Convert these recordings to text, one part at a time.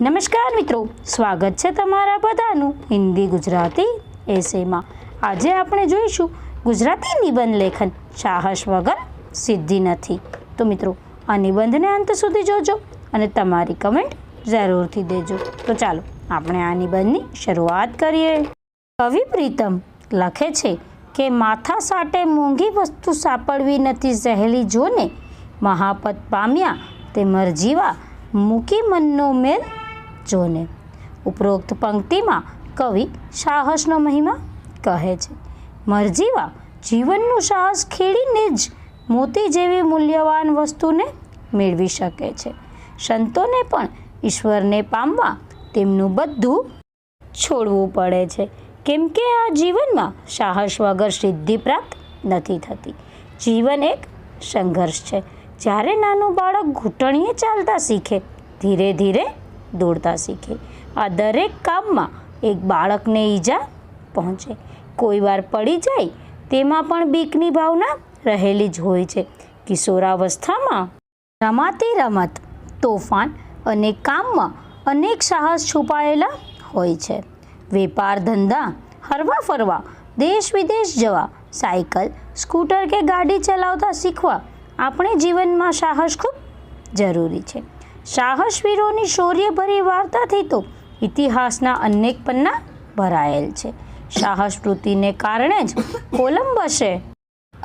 નમસ્કાર મિત્રો, સ્વાગત છે તમારા બધાનું હિન્દી ગુજરાતી એસેમાં. આજે આપણે જોઈશું ગુજરાતી નિબંધ લેખન. સાહસ વગર સિદ્ધિ નથી. તો મિત્રો, આ નિબંધને અંત સુધી જોજો અને તમારી કમેન્ટ જરૂરથી દેજો. તો ચાલો, આપણે આ નિબંધની શરૂઆત કરીએ. કવિ પ્રીતમ લખે છે કે, માથા સાટે મોંઘી વસ્તુ સાંપડવી નથી સહેલી જોને. મહાપદ પામ્યા તે મરજીવા મૂકી મનનો મેલ જોને ઉપરોક્ત પંક્તિમાં કવિ સાહસનો મહિમા કહે છે. મરજીવા જીવનનું સાહસ ખેડીને જ મોતી જેવી મૂલ્યવાન વસ્તુને મેળવી શકે છે. સંતોને પણ ઈશ્વરને પામવા તેમનું બધું છોડવું પડે છે. કેમ કે આ જીવનમાં સાહસ વગર સિદ્ધિ પ્રાપ્ત નથી થતી. જીવન એક સંઘર્ષ છે. જ્યારે નાનું બાળક ઘૂંટણીએ ચાલતા શીખે, ધીરે ધીરે દોડતા શીખે. આ દરેક કામમાં એક બાળકને ઈજા પહોંચે. કોઈ વાર પડી જાય, તેમાં પણ બીકની ભાવના રહેલી જ હોય છે. કિશોરાવસ્થામાં રમાતી રમત, તોફાન અને કામમાં અનેક સાહસ છુપાયેલા હોય છે. વેપાર ધંધા, હરવા ફરવા, દેશ વિદેશ જવા, સાયકલ, સ્કૂટર કે ગાડી ચલાવતા શીખવા, આપણે જીવનમાં સાહસ ખૂબ જરૂરી છે. સાહસવીરોની શૌર્યભરી વાર્તાથી તો ઇતિહાસના અનેક પન્ના ભરાયેલ છે. સાહસ વૃત્તિને કારણે જ કોલંબસે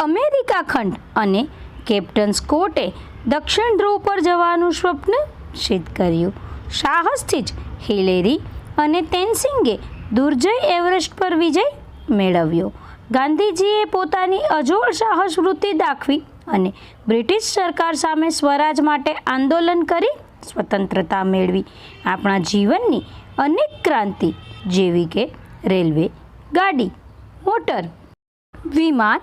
અમેરિકા ખંડ અને કેપ્ટન સ્કોટે દક્ષિણ ધ્રુવ પર જવાનું સ્વપ્ન સિદ્ધ કર્યું. સાહસથી જ હિલેરી અને તેનસિંગે દુર્જય એવરેસ્ટ પર વિજય મેળવ્યો. ગાંધીજીએ પોતાની અજોડ સાહસ દાખવી અને બ્રિટિશ સરકાર સામે સ્વરાજ માટે આંદોલન કરી સ્વતંત્રતા મેળવી આપણા જીવનની અનેક ક્રાંતિ, જેવી કે રેલવે, ગાડી, મોટર, વિમાન,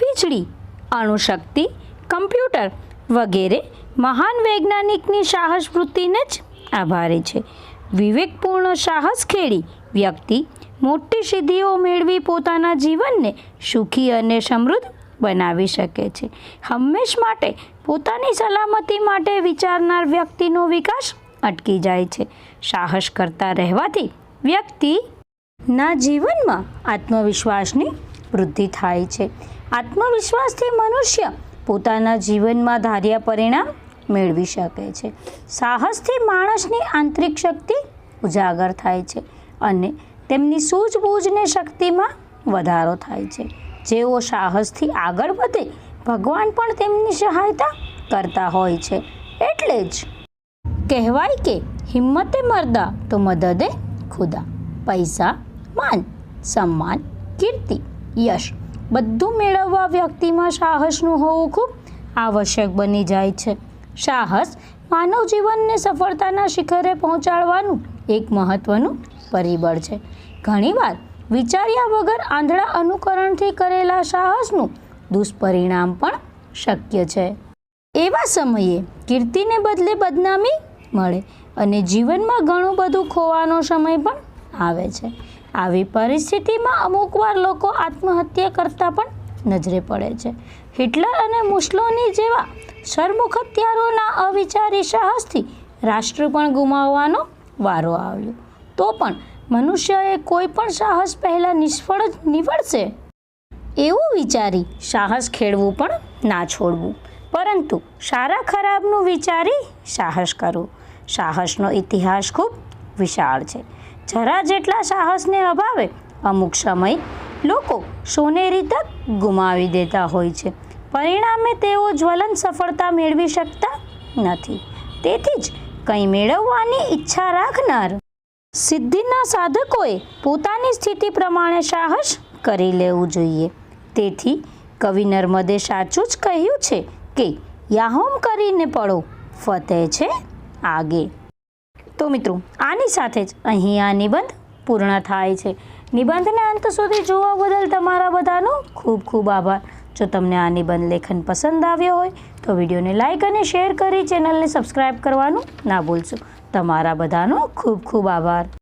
વીજળી, અણુશક્તિ, કમ્પ્યુટર વગેરે મહાન વૈજ્ઞાનિકની સાહસ વૃત્તિને જ આભારી છે. વિવેકપૂર્ણ સાહસ ખેડી વ્યક્તિ મોટી સિદ્ધિઓ મેળવી પોતાના જીવનને સુખી અને સમૃદ્ધ બનાવી શકે છે. હંમેશ માટે પોતાની સલામતી માટે વિચારનાર વ્યક્તિનો વિકાસ અટકી જાય છે. સાહસ કરતા રહેવાથી વ્યક્તિના જીવનમાં આત્મવિશ્વાસની વૃદ્ધિ થાય છે. આત્મવિશ્વાસથી મનુષ્ય પોતાના જીવનમાં ધાર્યા પરિણામ મેળવી શકે છે. સાહસથી માણસની આંતરિક શક્તિ ઉજાગર થાય છે અને તેમની સૂઝબૂઝને શક્તિમાં વધારો થાય છે. જેઓ સાહસથી આગળ વધે, ભગવાન પણ તેમની સહાયતા કરતા હોય છે. એટલે જ કહેવાય કે હિંમતે મરદા તો મદદે ખુદા. પૈસા, માન, સન્માન, કીર્તિ, યશ બધું મેળવવા વ્યક્તિમાં સાહસનું હોવું ખૂબ આવશ્યક બની જાય છે. સાહસ માનવ જીવનને સફળતાના શિખરે પહોંચાડવાનું એક મહત્વનું પરિબળ છે. ઘણીવાર વિચાર્યા વગર આંધળા અનુકરણથી કરેલા સાહસનું દુષ્પરિણામ પણ શક્ય છે. એવા સમયે કીર્તિને બદલે બદનામી મળે અને જીવનમાં ઘણું બધું ખોવાનો સમય પણ આવે છે. આવી પરિસ્થિતિમાં અમુકવાર લોકો આત્મહત્યા કરતા પણ નજરે પડે છે. હિટલર અને મુસ્લોની જેવા સરમુખ હત્યારોના અવિચારી સાહસથી રાષ્ટ્ર પણ ગુમાવવાનો વારો આવ્યો. તો પણ મનુષ્યએ કોઈ પણ સાહસ પહેલાં નિષ્ફળ જ નીવડશે? એવું વિચારી સાહસ ખેડવું પણ ના છોડવું. પરંતુ સારા ખરાબનું વિચારી સાહસ કરવું. સાહસનો ઇતિહાસ ખૂબ વિશાળ છે. જરા જેટલા સાહસને અભાવે અમુક સમય લોકો સોનેરી તક ગુમાવી દેતા હોય છે. પરિણામે તેઓ જ્વલન સફળતા મેળવી શકતા નથી. તેથી જ કંઈ મેળવવાની ઈચ્છા રાખનાર સિદ્ધિના સાધકોએ પોતાની સ્થિતિ પ્રમાણે સાહસ કરી લેવું જોઈએ. તેથી કવિ નર્મદે સાચું જ કહ્યું છે કે, યાહોમ કરીને પડો, ફતેહ છે આગે. તો મિત્રો, આની સાથે જ અહીં આ નિબંધ પૂર્ણ થાય છે. નિબંધને અંત સુધી જોવા બદલ તમારા બધાનો ખૂબ ખૂબ આભાર. જો તમને આ નિબંધ લેખન પસંદ આવ્યો હોય, તો વિડીયોને લાઇક અને શેર કરી ચેનલને સબસ્ક્રાઈબ કરવાનું ના ભૂલશો. તમારા બધાનો ખૂબ ખૂબ આભાર.